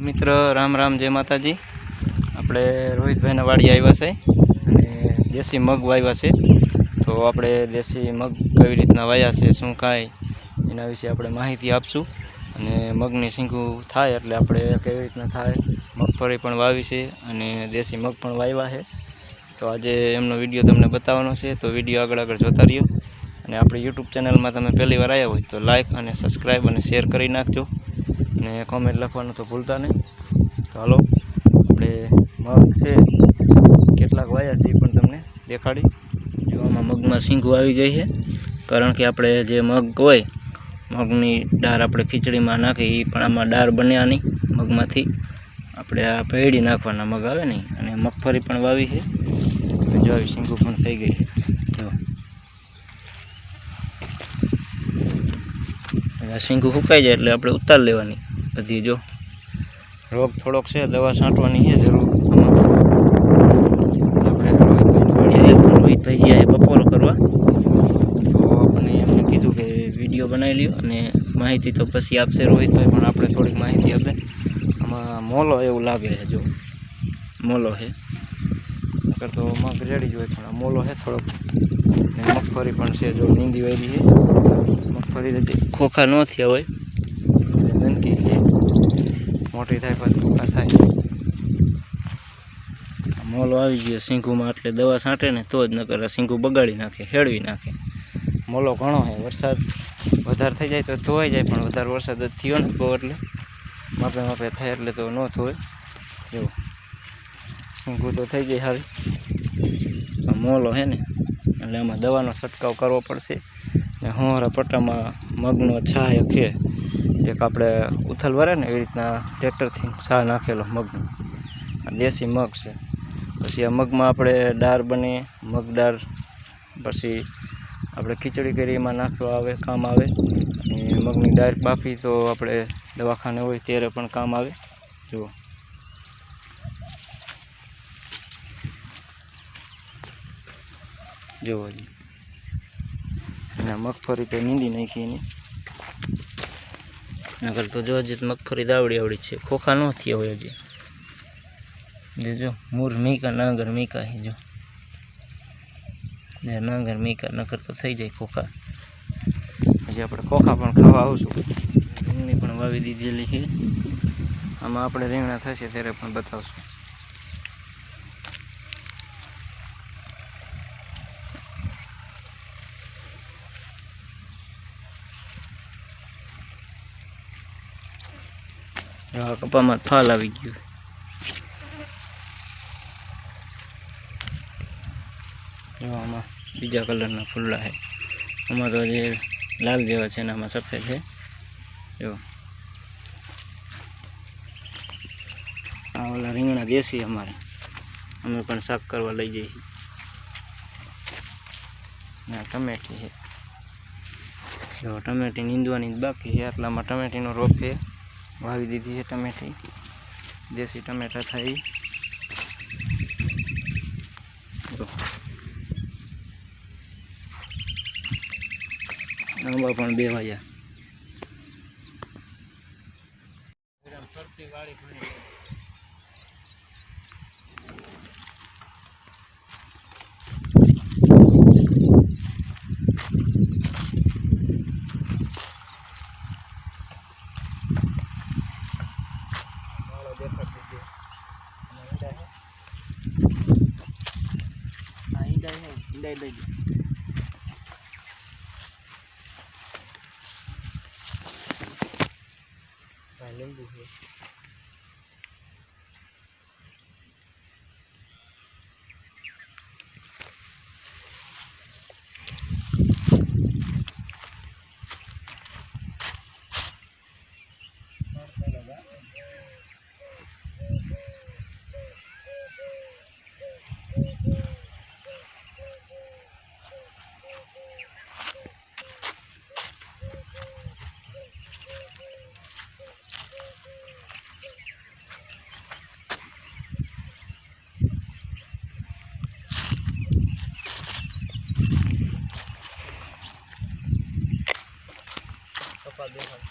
મિત્ર, રામ રામ, જય માતાજી. આપણે રોહિતભાઈના વાડી આવ્યા છે અને દેશી મગ વાવ્યા છે. તો આપણે દેશી મગ કેવી રીતના વાવ્યા છે, શું કાંઈ, એના વિશે આપણે માહિતી આપશું. અને મગની શીંગું થાય એટલે આપણે કેવી રીતના થાય મગફળી પણ વાવી છે અને દેશી મગ પણ વાવ્યા છે. તો આજે એમનો વીડિયો તમને બતાવવાનો છે, તો વીડિયો આગળ આગળ જોતા રહ્યો. અને આપણી યુટ્યુબ ચેનલમાં તમે પહેલી વાર આવ્યા હોય તો લાઇક અને સબસ્ક્રાઈબ અને શેર કરી નાખજો. અને કોમેન્ટ લખવાનું તો ભૂલતા નહીં. તો હાલો, આપણે મગ છે, કેટલાક વાયા છે એ પણ તમને દેખાડી. જો આમાં મગમાં સિંગું આવી ગઈ છે, કારણ કે આપણે જે મગ હોય, મગની ડાર આપણે ખીચડીમાં નાખી એ પણ આમાં ડાર બન્યા નહીં મગમાંથી. આપણે આ ભેળી નાખવાના મગ આવે નહીં અને મગફળી પણ વાવી છે. જો આવી સિંગું પણ થઈ ગઈ જો. સિંગું સુકાઈ જાય એટલે આપણે ઉતાર લેવાની. બધી જો રોગ થોડોક છે, દવા છાંટવાની છે જરૂર. રોહિતભાઈ જ્યાં બપોરો કરવા. તો આપણે એમને કીધું કે વીડિયો બનાવી લ્યો અને માહિતી તો પછી આપશે રોહિતભાઈ પણ આપણે થોડીક માહિતી આપે. આમાં મોલો એવું લાગે છે, જો. મોલો છે. નકર તો મગ રેડી જ હોય, પણ આ મોલો છે થોડોક. મગફળી પણ છે, જો નીંદી વાળી છે. મગફળી ખોખા ન થયા હોય. મોટી થાય પછી ટૂંકા થાય. મોલો આવી ગયો સિંગુમાં એટલે દવા છાંટે ને તો જ ન કરે સિંગુ બગાડી નાખે હેળવી નાખે. મોલો ઘણો છે વરસાદ વધારે થઈ જાય તો ધોવાઈ જાય પણ વધારે વરસાદ જ થયો ને બહુ એટલે. માપે માપે થાય એટલે તો ન ધોય જો સિંગુ તો થઈ ગઈ સારી આ મોલો છે ને એટલે આમાં દવાનો છંટકાવ કરવો પડશે. ને હોરા પટ્ટામાં મગનો છાં એક છે. એક આપણે ઉથલ વરે ને એવી રીતના ટ્રેક્ટરથી સાર નાખેલો મગનો દેશી મગ છે. પછી આ મગમાં આપણે દાળ બની, મગ દાળ પછી આપણે ખીચડી કરી, એમાં નાખવા આવે, કામ આવે. અને મગની દાળ બાફી તો આપણે દવાખાને હોય ત્યારે પણ કામ આવે. જુઓ. જુઓ અને મગફળી તો નીંદી નાખી એની. નકર તો જો હજી મગફળી દાવડી આવડી છે. ખોખા ન થયા હોય હજી. જે જો, મૂર મીકા, નાગર મીકા જો. નાગર મીકા, નકર તો થઈ જાય ખોખા. હજી આપણે ખોખા પણ ખાવા આવશું. રીંગણી પણ વાવી દીધેલી છે. આમાં આપણે રીંગણા થશે ત્યારે પણ બતાવશું. આ કપામાં થાલ આવી ગયું. જો આમાં બીજા કલરના ફૂલા છે. આમાં તો જે લાલ જેવા છે ને આમાં સફેદ છે. જો. આ ઓલા રીંગણા દેશી અમારે. અમે પણ શાક કરવા લઈ જઈએ ને ટમેટી છે. જો ટમેટી નીંદવાની જ બાકી છે એટલામાં ટમેટીનો રોપ છે. વાવી દીધી છે ટમેટી દેશી ટમેટા થાય ઈ. આંબા પણ બે વાયા હા ઈંડા છે ઈંડા લઈ લો હા લીંબુ છે. দিয়ে হয়